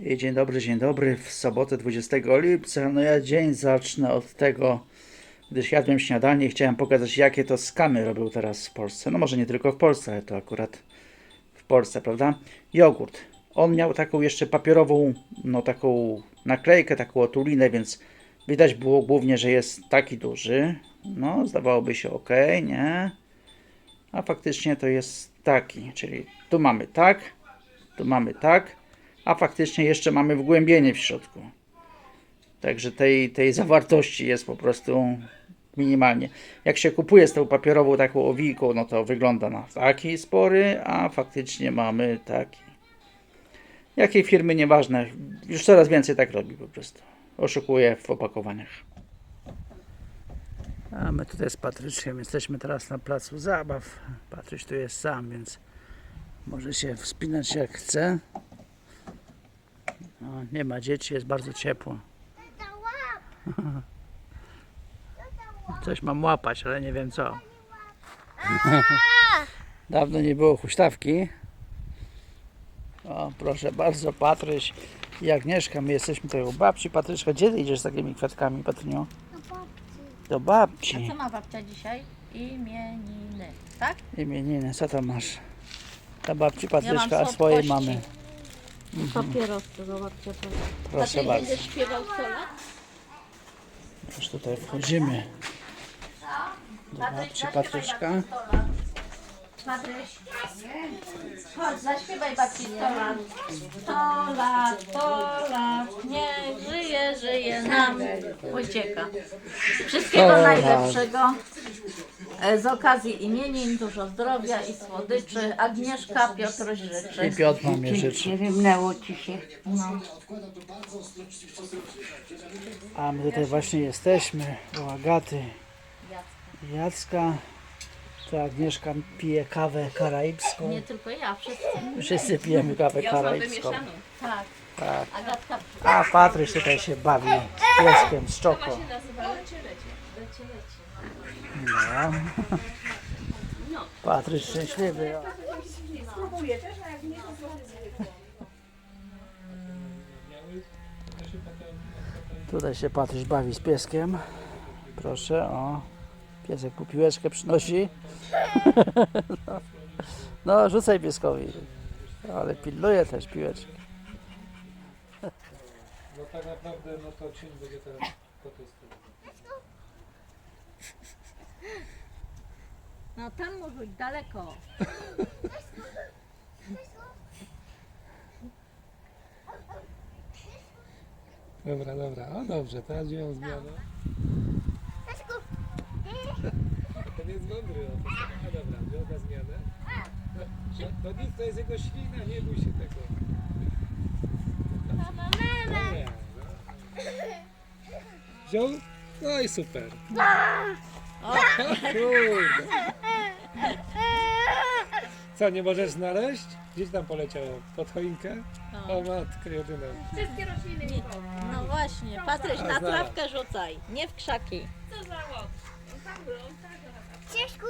Dzień dobry, dzień dobry. W sobotę 20 lipca. No ja dzień zacznę od tego, gdyż jadłem śniadanie i chciałem pokazać, jakie to skamy robią teraz w Polsce. No może nie tylko w Polsce, ale to akurat w Polsce, prawda? Jogurt. On miał taką jeszcze papierową, no taką naklejkę, taką otulinę, więc widać było głównie, że jest taki duży. No, zdawałoby się ok, nie? A faktycznie to jest taki, czyli tu mamy tak, tu mamy tak, a faktycznie jeszcze mamy wgłębienie w środku. Także tej, tej zawartości jest po prostu minimalnie. Jak się kupuje z tą papierową taką owijką, no to wygląda na taki spory, a faktycznie mamy taki. Jakiej firmy, nieważne. Już coraz więcej tak robi po prostu. Oszukuje w opakowaniach. A my tutaj z Patryczkiem jesteśmy teraz na placu zabaw. Patryś tu jest sam, więc może się wspinać jak chce. No, nie ma dzieci, jest bardzo ciepło. Coś mam łapać, ale nie wiem co. Dawno nie było huśtawki. O, proszę bardzo, Patryś i Agnieszka, my jesteśmy tutaj u babci. Patryczka, gdzie ty idziesz z takimi kwiatkami, Patrynio? Do babci. Co ma babcia dzisiaj? Imieniny, tak? Imieniny, co tam masz? Dla babci Ja Patryczka, a swojej mamy. Papierosy, zobaczcie to. Proszę Ty bardzo. będziesz śpiewał sola? Już tutaj wchodzimy do babci Patryczka. Patryś, chodź, zaśpiewaj babci 100 lat. 100 lat, 100 lat, niech żyje, żyje nam. Ucieka. Wszystkiego najlepszego. E, Z okazji imienin dużo zdrowia i słodyczy. Agnieszka Piotruś I życzy. Piotr mamie życzy. Nie wymnęło ci się. No. A my tutaj właśnie jesteśmy u Agaty i Jacka. To Agnieszka pije kawę karaibską. Nie tylko ja, wszyscy. Wszyscy pijemy kawę karaibską. Tak. Tak. Agatka A Patryś tutaj się bawi z pieskiem, z czoko. No. Patryś szczęśliwy. Tutaj się Patryś bawi z pieskiem. Proszę, o. Piesek tu piłeczkę przynosi. No, no rzucaj pieskowi. Ale pilnuje też piłeczkę. No tak naprawdę no to cień będzie teraz po tej stronie. No tam może być daleko. Dobra, dobra, o dobrze, teraz dzieją zmianę. To nie jest mądry, o to A dobra, wziął na zmianę. No, to nic, to jest jego ślina, nie bój się tego. Dobra, no. Wziął? No i super. Kurde. Co, nie możesz znaleźć? Gdzieś tam poleciało? Pod choinkę? O matkę jedyna. No właśnie, Patryś, na trawkę rzucaj, nie w krzaki. Cieszku,